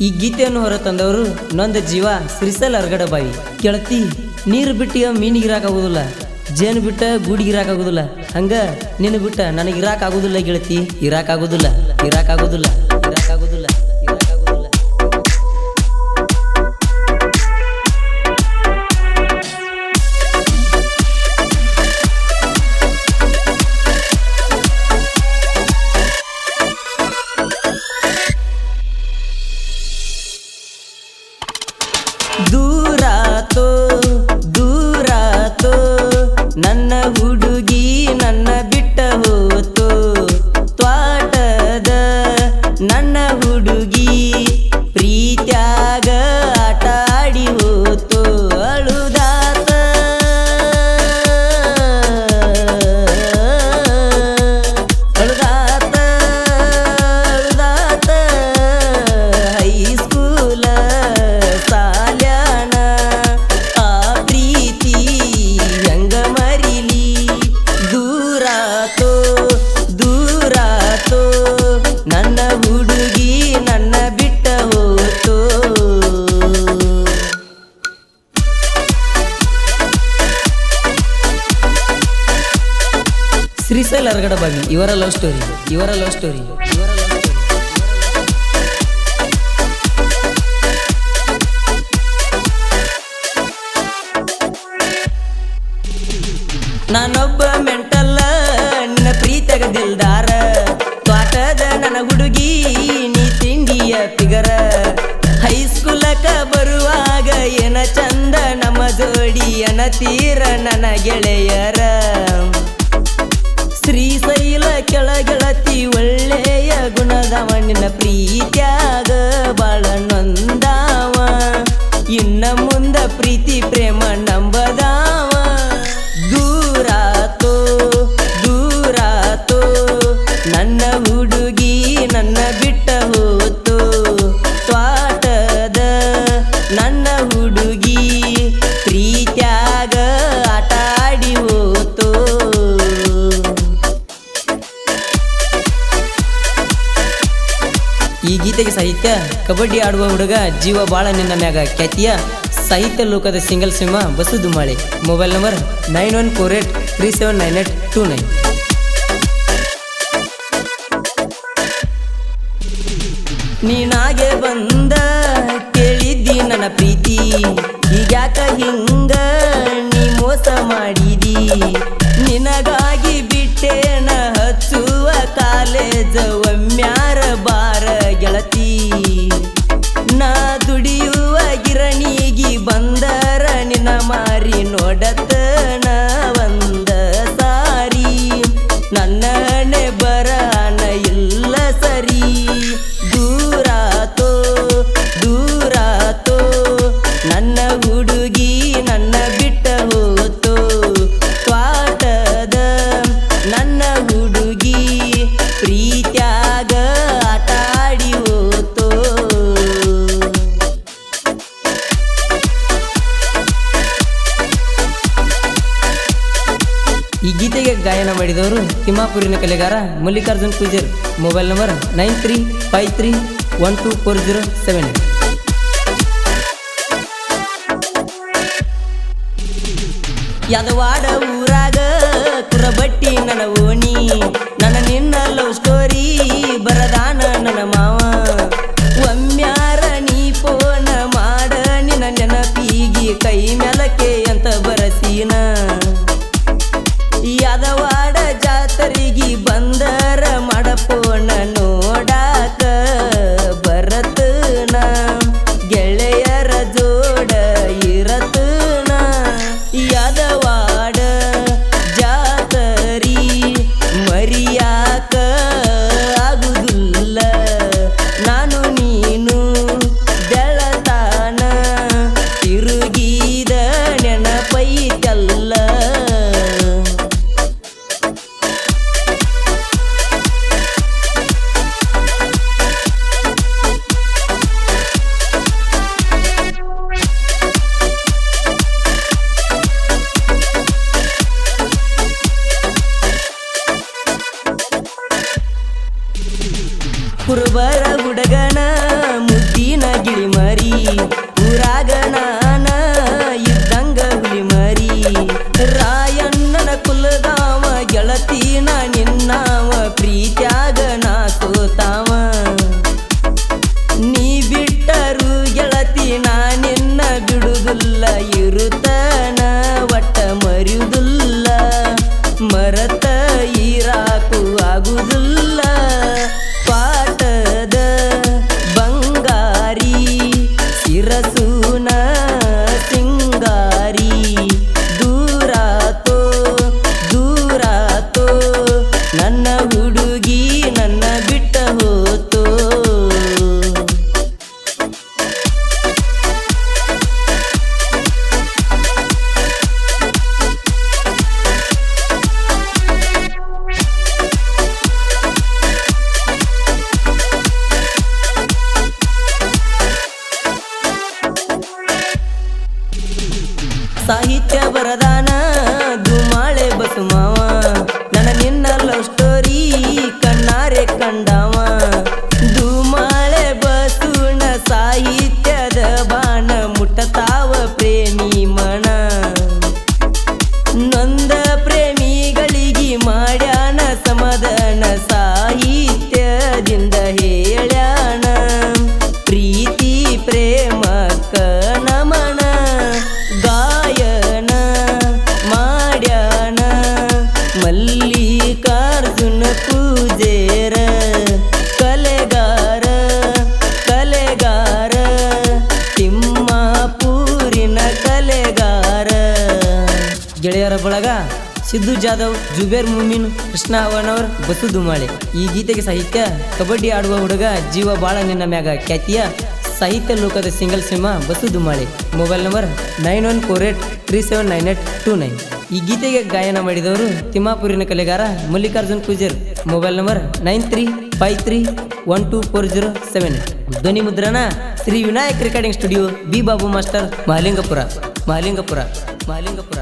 ಈ ಗೀತೆಯನ್ನು ಹೊರತಂದವರು ನೊಂದ ಜೀವ ಶ್ರೀಸಲ್ ಅರ್ಗಡ ಬಾಯಿ. ಕೆಳತಿ ನೀರು ಬಿಟ್ಟಿಯ ಮೀನಿಗಿರಾಕಾಗುದಿಲ್ಲ ಜೇನು ಬಿಟ್ಟ ಗೂಡಿಗೆ ಇರಾಕಾಗುದಿಲ್ಲ ಹಂಗ ನಿನ್ನ ಬಿಟ್ಟ ನನಗೆ ಇರಾಕಾಗುದಿಲ್ಲ ಗೆಳತಿ ಇರಾಕಾಗುದಿಲ್ಲ ಇರಾಕಾಗುದಿಲ್ಲ ಶ್ರೀಶೈಲ್ ಹೊರಗಡೆ ಬಾಗಿ ಇವರ ಲವ್ ಸ್ಟೋರಿ ಇವರ ಲವ್ ಸ್ಟೋರಿ ಇವರ ಲವ್ ನಾನೊಬ್ಬ ಮೆಂಟಲ್ಲ ನಿನ್ನ ಪ್ರೀತಗ ದಿಲ್ದಾರ ತ್ವಾಟದ ನನ್ನ ಹುಡುಗಿ, ನೀ ತಿಂಡಿಯ ಪಿಗರ ಹೈಸ್ಕೂಲಕ ಬರುವಾಗ ಏನ ಚಂದ, ನಮ್ಮ ಜೋಡಿ ತೀರ ನನ್ನ ಗೆಳೆಯರ. ಕೆಳಗೆಳತಿ ಒಳ್ಳೆಯ ಗುಣದವ ನಿನ್ನ ಪ್ರೀತ್ಯಾಗ ಬಾಳ ನೊಂದಾವ. ಇನ್ನ ಮುಂದ ಪ್ರೀತಿ, ಪ್ರೇಮ ನಂಬದಾವ. ದೂರಾತೋ ದೂರಾತೋ, ನನ್ನ ಹುಡುಗಿ ನನ್ನ ಬಿಟ್ಟ ಹೋತೋ. ತ್ವಾಟದ ನನ್ನ ಹುಡುಗಿ ಪ್ರೀತ್ಯಾಗ ಈ ಗೀತೆಗೆ ಸಾಹಿತ್ಯ, ಕಬಡ್ಡಿ ಆಡುವ ಹುಡುಗ ಜೀವ ಬಾಳ ನಿನ್ನ ಮ್ಯಾಗ. ಖ್ಯಾತಿಯ ಸಾಹಿತ್ಯ ಲೋಕದ single cinema Basu Dummali mobile number nine one four eight three seven nine eight two nine. ನೀನಾಗೆ ಬಂದ ಕೇಳಿದ್ದಿ ನನ್ನ ಪ್ರೀತಿ. ಈಗ ಹಿಂಗ da da ಮಾಡಿದವರು ತಿಮ್ಮಾಪುರಿನ ಕಲೆಗಾರ Mallikarjun Pujar mobile number nine three five three one two four zero seven Yadwad ಊರಾಗ ಕುರಬಟ್ಟಿ ನನ್ನ ಓಣಿ ಕುರುಬರ ಹುಡಗನ ಮುದ್ದಿನ ಗಿಳಿಮರಿ ಊರಾಗನಾನ ಇದ್ದಂಗ ಹುಲಿಮರಿ. ರಾಯಣ್ಣನ ಕುಲದಾವ ಗೆಳತಿನ ನಿನ್ನಾವ ಸಾಹಿತ್ಯ ಬರದಾನ ಸಿದ್ದು ಜಾಧವ್, ಜುಬೇರ್ ಮುಮಿನ್ ಕೃಷ್ಣ ಅವನವರ್ ಬಸು ದುಮಾಳೆ ಈ ಗೀತೆಗೆ ಸಾಹಿತ್ಯ, ಕಬಡ್ಡಿ ಆಡುವ ಹುಡುಗ ಜೀವ ಬಾಳ ನಿನ್ನ ಮ್ಯಾಗ ಖ್ಯಾತಿಯ ಸಾಹಿತ್ಯ ಲೋಕದ single cinema Basu Dumale mobile number nine one four eight three seven nine eight two nine. ಈ ಗೀತೆಗೆ ಗಾಯನ ಮಾಡಿದವರು ತಿಮ್ಮಾಪುರಿನ ಕಲೆಗಾರ Mallikarjun Pujar mobile number nine three five three one two four zero seven. ಧ್ವನಿ ಮುದ್ರಣ, Shri Vinayak recording studio, B Babu master, Mahalingapur Mahalingapur, Mahalingapur.